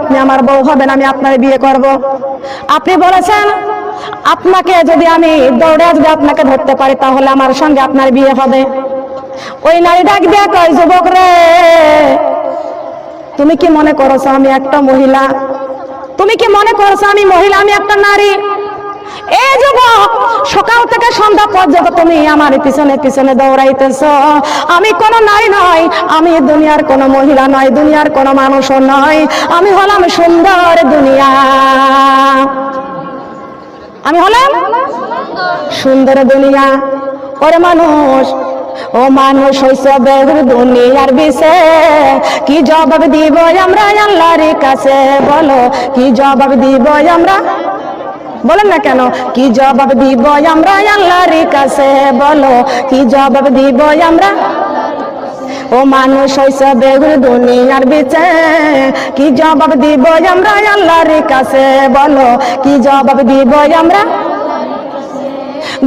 আপনি আমার বউ হবেন, আমি আপনার বিয়ে করব। আপনি বলেছেন, আপনাকে যদি আমি দৌড়ে যদি আপনাকে ধরতে পারি, তাহলে আমার সঙ্গে আপনার বিয়ে হবে। ওই নারী ডাক দেয়া কয়, যুবক রে, তুমি কি মনে করছ আমি একটা মহিলা? তুমি কি মনে করছ আমি মহিলা? আমি একটা নারী? সকাল থেকে সন্ধ্যা পর্যন্ত তুমি আমার পিছনে পিছনে দৌড়াইতেছ। আমি কোন নারী নয় আমি দুনিয়ার কোন মহিলা নয় দুনিয়ার কোন মানুষও নয় আমি হলাম সুন্দর দুনিয়া। আমি হলাম সুন্দর দুনিয়া। ওরে মানুষ, ও মানুষ বেগুর দুনিয়ার বিষে। কি জবাব দিব আমরা আল্লাহর কাছে? বলো, কি জবাব দিব আমরা বলেন না কেন? কি জবাব দিব আমরা আল্লাহর কাছে? বলো, কি জবাব দিব আমরা? ও মানুষ হইছে বেগুর দুনিয়ার বিচে। কি জবাব দিব আমরা আল্লাহর কাছে? বলো, কি জবাব দিব আমরা?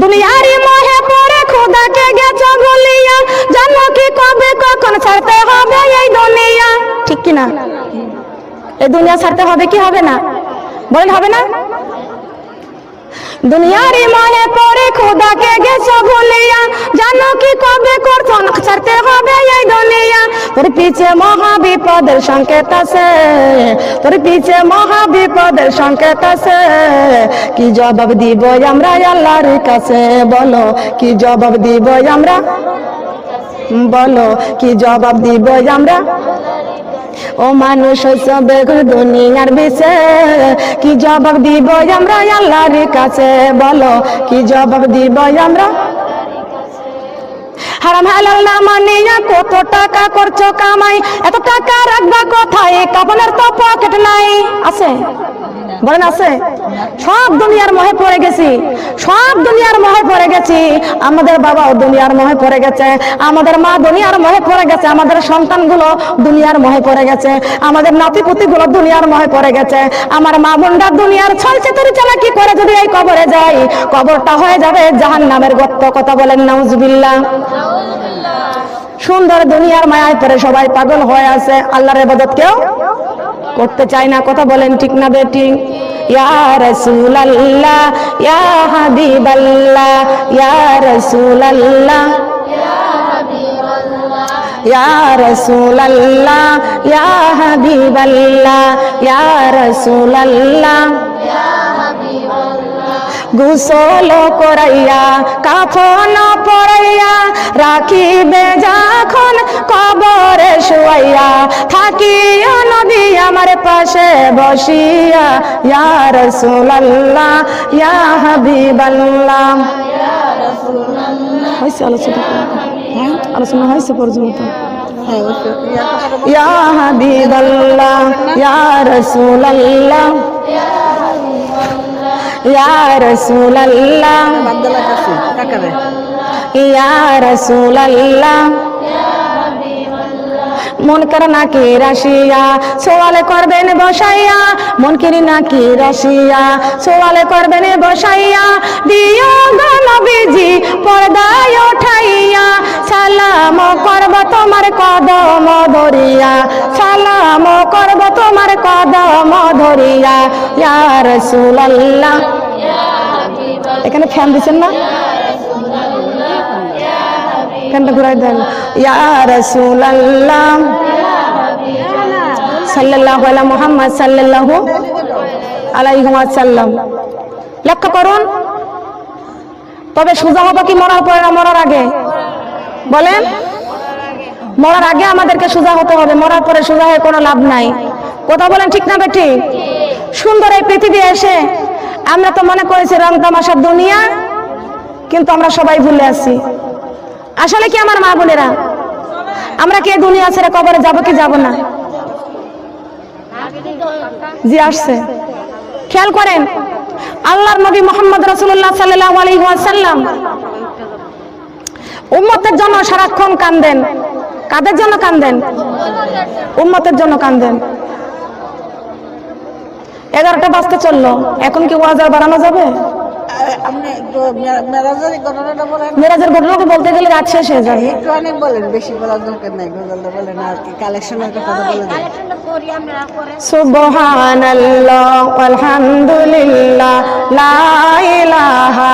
দুনিয়ারি মোহে পরে খোদাকে গেছ গলিয়া জানো কি কবে কখন ছাড়তে হবে এই দুনিয়া? ঠিক কি না এই দুনিয়া ছাড়তে হবে কি হবে না? বলেন হবে না? দুনিয়ারি মোহে পরে খোদাকে গেছ ভুলিয়া। জানো কি কবে কখন ছাড়তে হবে এই দুনিয়া। তোর পিছে মহা বিপদের সংকেত আছে। তোর পিছে মহা বিপদের সংকেত আছে। কি জবাব দিব আমরা আল্লাহর কাছে? বলো, কি জবাব দিব আমরা? বলো, কি জবাব দিব আমরা? ও মানুষ সবে দুনিয়ার বিষে কি জবাব দিব আমরা আল্লাহর কাছে? বলো, কি জবাব দিব আমরা? হারাম হালাল না মানিয়া কত টাকা করছ কামাই? এত টাকা রাখবা কোথায়? কাপনের তো পকেট নাই। আছে? বলেন, আছে? সব দুনিয়ার মহে পড়ে গেছি। সব দুনিয়ার মহে পড়ে গেছি। আমাদের বাবাও দুনিয়ার মহে পড়ে গেছে। আমাদের মা দুনিয়ার মোহে পড়ে গেছে। আমাদের সন্তানগুলো দুনিয়ার মোহে পড়ে গেছে। আমাদের নাতিপুতি গুলো দুনিয়ার মহে পড়ে গেছে। আমার মা বোনরা দুনিয়ার ছল চেতরি চালাকি করে যদি এই কবরে যাই? কবরটা হয়ে যাবে জাহান নামের গত্ত কথা বলেন, নাউজবিল্লাহ। সুন্দর দুনিয়ার মায়ায় পরে সবাই পাগল হয়ে আছে। আল্লাহর ইবাদত কেউ করতে চায় না কথা বলেন ঠিক না বেটি? ইয়া ইয়া হাবিবাল্লাহ ইয়া ইয়া ইয়া হাবিবাল্লাহ ইয়া গোসল করাইয়া কাফন রাখিবে যখন কবরে শুয়াইয়া, থাকিও নবী আমার পাশে বসিয়া, ইয়া রাসূলুল্লাহ, ইয়া হাবিবাল্লাহ। হয়েছে আলোচনা? হ্যাঁ হয়েছে পর্যন্ত। ইয়া রাসূলুল্লাহ। ইয়া রাসূলুল্লাহ। মন কর নাকি রাশিয়া? সোয়ালে করবেন বসাইয়া। মন কিরি নাকি রাশিয়া? সোয়ালে করবেন বসাইয়া। দিও গো নবীজি, পর্দায় উঠাইয়া। সালাম করব তোমার কদম ধরিয়া। সালাম করব তোমার কদম ধরিয়া। ইয়া রাসূলুল্লাহ। এখানে ফ্যান দিছেন না? ফ্যানটা ঘুরাই দেন। আলা মুহাম্মদ সাল্লাল্লাহু আলাইহি ওয়াসাল্লাম। লক্ষ্য করুন, তবে সোজা হবে কি মরার পরে না মরার আগে? বলেন, মরার আগে আমাদেরকে সোজা হতে হবে, মরার পরে সোজা হয়ে কোনো লাভ নাই। কথা বলেন ঠিক না বেটি সুন্দর এই পৃথিবী এসে, আমরা তো মনে করেছি রং তামাশার দুনিয়া, কিন্তু আমরা সবাই ভুলে আছি। আসলে কি আমার মা বোনেরা? আমরা কে দুনিয়া ছেড়ে কবরে যাব কি যাব না? জি, আসছে। খেয়াল করেন, আল্লাহর নবী মোহাম্মদ রসুল্লাহ সাল্লাল্লাহু আলাইহি ওয়াসাল্লাম উম্মতের জন্য সারাক্ষণ কান্দেন। কাদের জন্য কান্দেন? উম্মতের জন্য কান্দেন। এগারোটা বাজতে চলল। এখন কি ওয়াজার বাড়ানো যাবে? মেরাজের ঘটনাটা বলেন। মেরাজের ঘটনাকে বলতে গেলে রাত শেষ হয়ে যাবে একটু অনেক বলেন বেশি বলার দরকার নাই গজলটা বলেন আর কি কালেকশনের কথা বলে দেন। সুবহানাল্লাহ আলহামদুলিল্লাহ লা ইলাহা